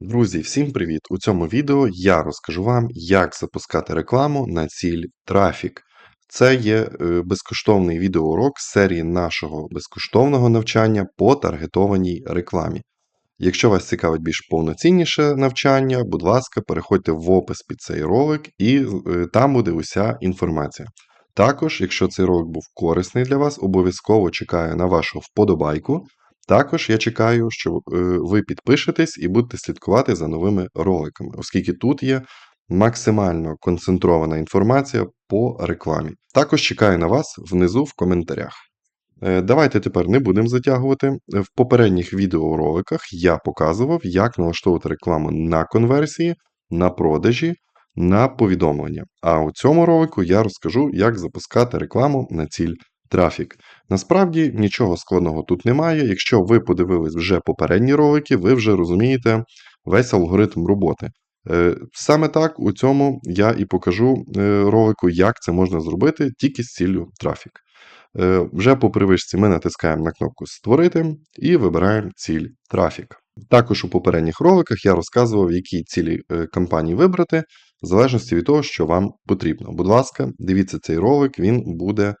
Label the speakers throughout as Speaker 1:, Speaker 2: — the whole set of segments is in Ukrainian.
Speaker 1: Друзі, всім привіт! У цьому відео я розкажу вам, як запускати рекламу на ціль трафік. Це є е, безкоштовний відеоурок з серії нашого безкоштовного навчання по таргетованій рекламі. Якщо вас цікавить більш повноцінніше навчання, будь ласка, переходьте в опис під цей ролик і е, там буде уся інформація. Також, якщо цей ролик був корисний для вас, обов'язково чекаю на вашу вподобайку. Також я чекаю, що е, ви підпишетесь і будете слідкувати за новими роликами, оскільки тут є максимально концентрована інформація по рекламі. Також чекаю на вас внизу в коментарях. Е, Давайте тепер не будемо затягувати. В попередніх відеороликах я показував, як налаштовувати рекламу на конверсії, на продажі, на повідомлення. А у цьому ролику я розкажу, як запускати рекламу на ціль трафік. Насправді нічого складного тут немає. Якщо ви подивились вже попередні ролики, ви вже розумієте весь алгоритм роботи. Е, Саме так у цьому я і покажу е, ролику, як це можна зробити тільки з ціллю трафік. Е, Вже по привичці ми натискаємо на кнопку Створити і вибираємо ціль трафік. Також у попередніх роликах я розказував, які цілі кампанії вибрати, в залежності від того, що вам потрібно. Будь ласка, дивіться цей ролик, він буде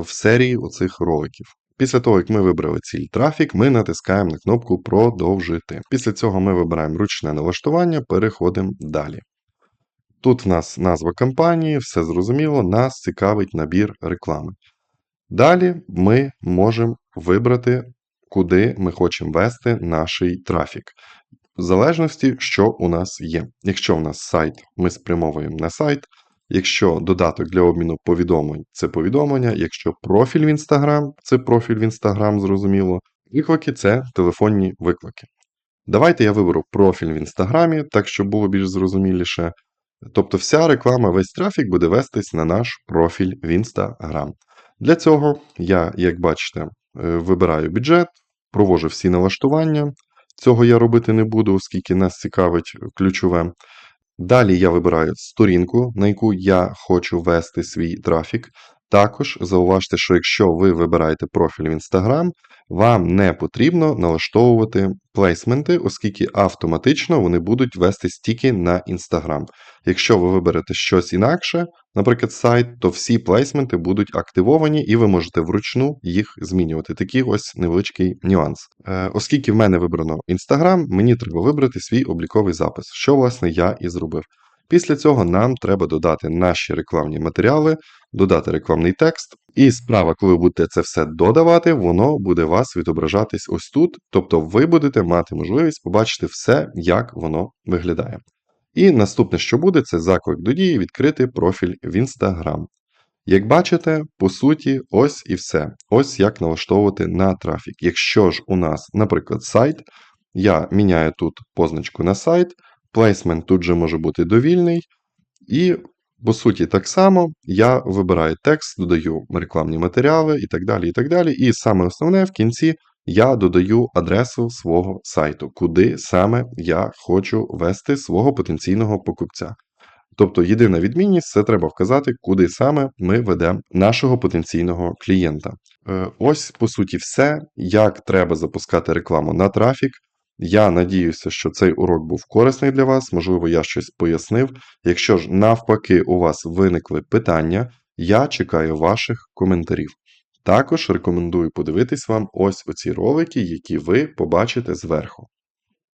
Speaker 1: в серії оцих роликів. Після того, як ми вибрали ціль трафік, ми натискаємо на кнопку Продовжити. Після цього ми вибираємо ручне налаштування, переходимо далі. Тут в нас назва кампанії, все зрозуміло, нас цікавить набір реклами. Далі ми можемо вибрати, куди ми хочемо вести наш трафік. В залежності, що у нас є. Якщо в нас сайт, ми спрямовуємо на сайт. Якщо додаток для обміну повідомлень це повідомлення, якщо профіль в Instagram, це профіль в Instagram, зрозуміло. Виклики це телефонні виклики. Давайте я виберу профіль в Інстаграмі, так щоб було більш зрозуміліше. Тобто вся реклама, весь трафік буде вестись на наш профіль в Instagram. Для цього я, як бачите, е, вибираю бюджет, провожу всі налаштування. Цього я робити не буду, оскільки нас цікавить ключове. Далі я вибираю сторінку, на яку я хочу ввести свій трафік. Також зауважте, що якщо ви вибираєте профіль в Instagram, вам не потрібно налаштовувати плейсменти, оскільки автоматично вони будуть вестись тільки на Instagram. Якщо ви виберете щось інакше, наприклад, сайт, то всі плейсменти будуть активовані і ви можете вручну їх змінювати. Такий ось невеличкий нюанс. Е, Оскільки в мене вибрано Instagram, мені треба вибрати свій обліковий запис, що, власне, я і зробив. Після цього нам треба додати наші рекламні матеріали, додати рекламний текст. І справа, коли ви будете це все додавати, воно буде вас відображатись ось тут. Тобто ви будете мати можливість побачити все, як воно виглядає. І наступне, що буде, це заклик до дії відкрити профіль в Instagram. Як бачите, по суті, ось і все. Ось як налаштовувати на трафік. Якщо ж у нас, наприклад, сайт, я міняю тут позначку на сайт, плейсмент тут же може бути довільний. І, по суті, так само я вибираю текст, додаю рекламні матеріали і так далі. І так далі. І саме основне в кінці я додаю адресу свого сайту, куди саме я хочу вести свого потенційного покупця. Тобто єдина відмінність це треба вказати, куди саме ми ведемо нашого потенційного клієнта. Е, Ось, по суті, все, як треба запускати рекламу на трафік. Я надіюся, що цей урок був корисний для вас, можливо, я щось пояснив. Якщо ж навпаки у вас виникли питання, я чекаю ваших коментарів. Також рекомендую подивитись вам ось оці ролики, які ви побачите зверху.